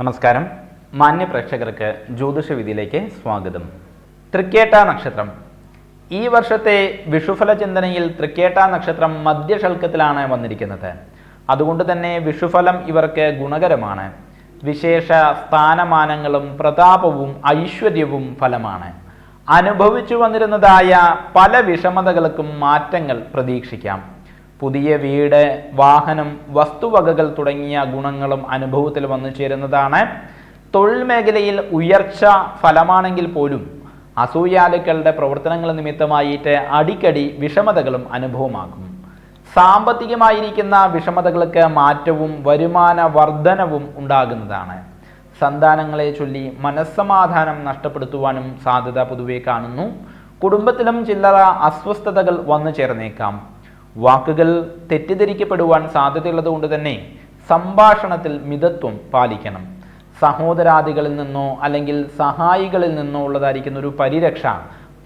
നമസ്കാരം. മാന്യ പ്രേക്ഷകർക്ക് ജ്യോതിഷ വിധിയിലേക്ക് സ്വാഗതം. തൃക്കേട്ട നക്ഷത്രം. ഈ വർഷത്തെ വിഷുഫല ചിന്തനയിൽ തൃക്കേട്ട നക്ഷത്രം മധ്യഷൽക്കത്തിലാണ് വന്നിരിക്കുന്നത്. അതുകൊണ്ട് തന്നെ വിഷുഫലം ഇവർക്ക് ഗുണകരമാണ്. വിശേഷ സ്ഥാനമാനങ്ങളും പ്രതാപവും ഐശ്വര്യവും ഫലമാണ്. അനുഭവിച്ചു വന്നിരുന്നതായ പല വിഷമതകൾക്കും മാറ്റങ്ങൾ പ്രതീക്ഷിക്കാം. പുതിയ വീട് വാഹനം വസ്തുവകകൾ തുടങ്ങിയ ഗുണങ്ങളും അനുഭവത്തിൽ വന്നു ചേരുന്നതാണ്. തൊഴിൽ മേഖലയിൽ ഉയർച്ച ഫലമാണെങ്കിൽ പോലും അസൂയാലുക്കളുടെ പ്രവർത്തനങ്ങൾ നിമിത്തമായിട്ട് അടിക്കടി വിഷമതകളും അനുഭവമാകും. സാമ്പത്തികമായിരിക്കുന്ന വിഷമതകൾക്ക് മാറ്റവും വരുമാന വർധനവും ഉണ്ടാകുന്നതാണ്. സന്താനങ്ങളെ ചൊല്ലി മനസ്സമാധാനം നഷ്ടപ്പെടുത്തുവാനും സാധ്യത പൊതുവെ കാണുന്നു. കുടുംബത്തിലും ചില്ലറ അസ്വസ്ഥതകൾ വന്നു ചേർന്നേക്കാം. വാക്കുകൾ തെറ്റിദ്ധരിക്കപ്പെടുവാൻ സാധ്യതയുള്ളത് കൊണ്ട് തന്നെ സംഭാഷണത്തിൽ മിതത്വം പാലിക്കണം. സഹോദരാദികളിൽ നിന്നോ അല്ലെങ്കിൽ സഹായികളിൽ നിന്നോ ഉള്ളതായിരിക്കുന്ന ഒരു പരിരക്ഷ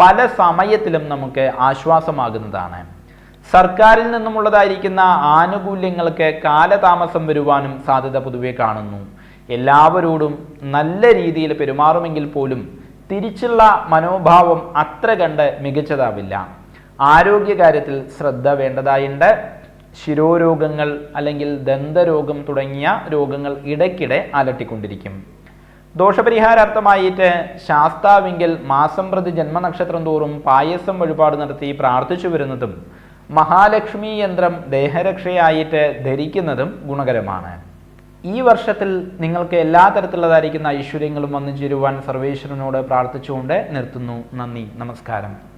പല സമയത്തിലും നമുക്ക് ആശ്വാസമാകുന്നതാണ്. സർക്കാരിൽ നിന്നുമുള്ളതായിരിക്കുന്ന ആനുകൂല്യങ്ങൾക്ക് കാലതാമസം വരുവാനും സാധ്യത പൊതുവെ കാണുന്നു. എല്ലാവരോടും നല്ല രീതിയിൽ പെരുമാറുമെങ്കിൽ പോലും തിരിച്ചുള്ള മനോഭാവം അത്ര കണ്ട് മികച്ചതാവില്ല. ആരോഗ്യകാര്യത്തിൽ ശ്രദ്ധ വേണ്ടതായുണ്ട്. ശിരോരോഗങ്ങൾ അല്ലെങ്കിൽ ദന്തരോഗം തുടങ്ങിയ രോഗങ്ങൾ ഇടയ്ക്കിടെ അലട്ടിക്കൊണ്ടിരിക്കും. ദോഷപരിഹാരാർത്ഥമായിട്ട് ശാസ്താവിങ്കിൽ മാസം പ്രതി ജന്മനക്ഷത്രം തോറും പായസം വഴിപാട് നടത്തി പ്രാർത്ഥിച്ചു വരുന്നതും മഹാലക്ഷ്മി യന്ത്രം ദേഹരക്ഷയായിട്ട് ധരിക്കുന്നതും ഗുണകരമാണ്. ഈ വർഷത്തിൽ നിങ്ങൾക്ക് എല്ലാ തരത്തിലുള്ളതായിരിക്കുന്ന ഐശ്വര്യങ്ങളും വന്നു ചേരുവാൻ സർവേശ്വരനോട് പ്രാർത്ഥിച്ചുകൊണ്ട് നിർത്തുന്നു. നന്ദി. നമസ്കാരം.